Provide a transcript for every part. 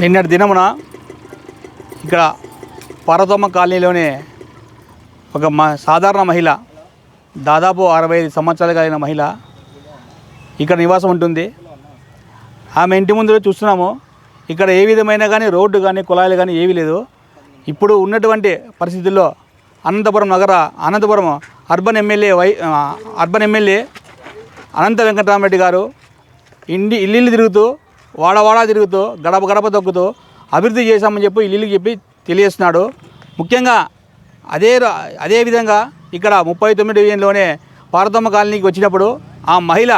నిన్నటి దినమున ఇక్కడ పార్వతమ్మ కాలనీలోనే ఒక మ సాధారణ మహిళ దాదాపు అరవై ఐదు సంవత్సరాలు కలిగిన మహిళ ఇక్కడ నివాసం ఉంటుంది. ఆమె ఇంటి ముందు చూస్తున్నాము. ఇక్కడ ఏ విధమైన కానీ రోడ్డు కానీ కుళాయిలు కానీ ఏమీ లేదు. ఇప్పుడు ఉన్నటువంటి పరిస్థితుల్లో అనంతపురం నగర అనంతపురం అర్బన్ ఎమ్మెల్యే వై అర్బన్ ఎమ్మెల్యే అనంత వెంకటరామరెడ్డి గారు ఇండి ఇల్లు తిరుగుతూ వాడవాడా తిరుగుతూ గడప గడప తొక్కుతూ అభివృద్ధి చేశామని చెప్పి ఇల్లు చెప్పి తెలియజేస్తున్నాడు. ముఖ్యంగా అదే అదేవిధంగా ఇక్కడ ముప్పై తొమ్మిది డివిజన్లోనే పార్వతమ్మ కాలనీకి వచ్చినప్పుడు ఆ మహిళ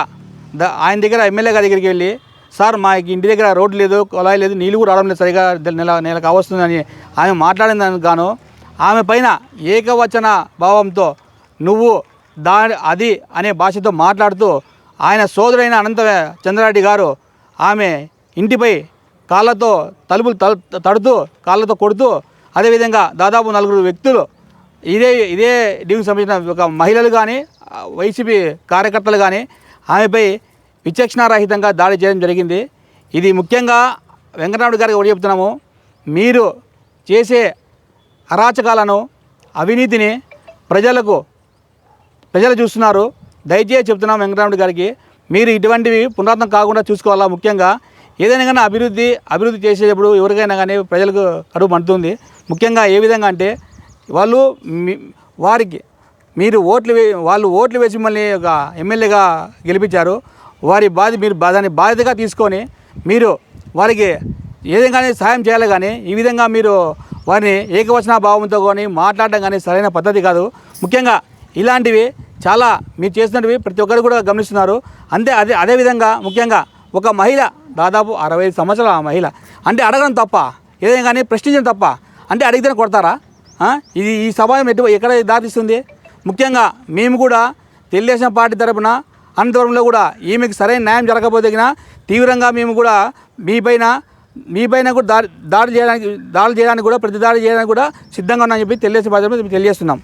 ద ఆయన దగ్గర ఎమ్మెల్యే గారి దగ్గరికి వెళ్ళి సార్ మా ఇంటి దగ్గర రోడ్డు లేదు కుళాయి లేదు నీళ్ళు కూడా రావడం లేదు సరిగా నెల నెల కావస్తుందని ఆమె మాట్లాడిన గాను ఆమె పైన ఏకవచన భావంతో నువ్వు దా అది అనే భాషతో మాట్లాడుతూ ఆయన సోదరుడైన అనంత చంద్రారెడ్డి గారు ఆమె ఇంటిపై కాళ్ళతో తలుపులు తలు తడుతూ కాళ్ళతో కొడుతూ అదేవిధంగా దాదాపు నలుగురు వ్యక్తులు ఇదే ఇదే డ్యూకి సంబంధించిన ఒక మహిళలు కానీ వైసీపీ కార్యకర్తలు కానీ ఆమెపై విచక్షణారహితంగా దాడి చేయడం జరిగింది. ఇది ముఖ్యంగా వెంకటరాముడు గారికి ఒకటి చెప్తున్నాము. మీరు చేసే అరాచకాలను అవినీతిని ప్రజలకు ప్రజలు చూస్తున్నారు. దయచేసి చెప్తున్నాం వెంకటరాముడు గారికి మీరు ఇటువంటివి పునరాత్మకం కాకుండా చూసుకోవాలా? ముఖ్యంగా ఏదైనా కానీ అభివృద్ధి అభివృద్ధి చేసేటప్పుడు ఎవరికైనా కానీ ప్రజలకు కడుపు మండుతుంది ముఖ్యంగా ఏ విధంగా అంటే వాళ్ళు వారికి మీరు ఓట్లు వే వాళ్ళు ఓట్లు వేసి మిమ్మల్ని ఒక ఎమ్మెల్యేగా గెలిపించారు. వారి బాధ్య మీరు బా- దాన్ని బాధ్యతగా తీసుకొని మీరు వారికి ఏదైనా కానీ సహాయం చేయాలి కానీ ఈ విధంగా మీరు వారిని ఏకవచన భావంతో కానీ మాట్లాడడం కానీ సరైన పద్ధతి కాదు. ముఖ్యంగా ఇలాంటివి చాలా మీరు చేసినవి ప్రతి ఒక్కరు కూడా గమనిస్తున్నారు. అంతే అదే అదేవిధంగా ముఖ్యంగా ఒక మహిళ దాదాపు అరవై ఐదు సంవత్సరాల ఆ మహిళ. అంటే అడగడం తప్ప ఏదైనా కానీ ప్రశ్నించడం తప్ప అంటే అడిగితేనే కొడతారా? ఇది ఈ సమాజం ఎటు ఎక్కడ దారిస్తుంది ముఖ్యంగా మేము కూడా తెలుగుదేశం పార్టీ తరపున అనంతపురంలో కూడా ఈమెకి సరైన న్యాయం జరగకపోతే తీవ్రంగా మేము కూడా మీ మీపైన మీపైన కూడా దాడి దాడి చేయడానికి దాడి చేయడానికి కూడా ప్రతి దాడి చేయడానికి కూడా సిద్ధంగా ఉన్నామని చెప్పి తెలుగుదేశం పార్టీ తెలియజేస్తున్నాం.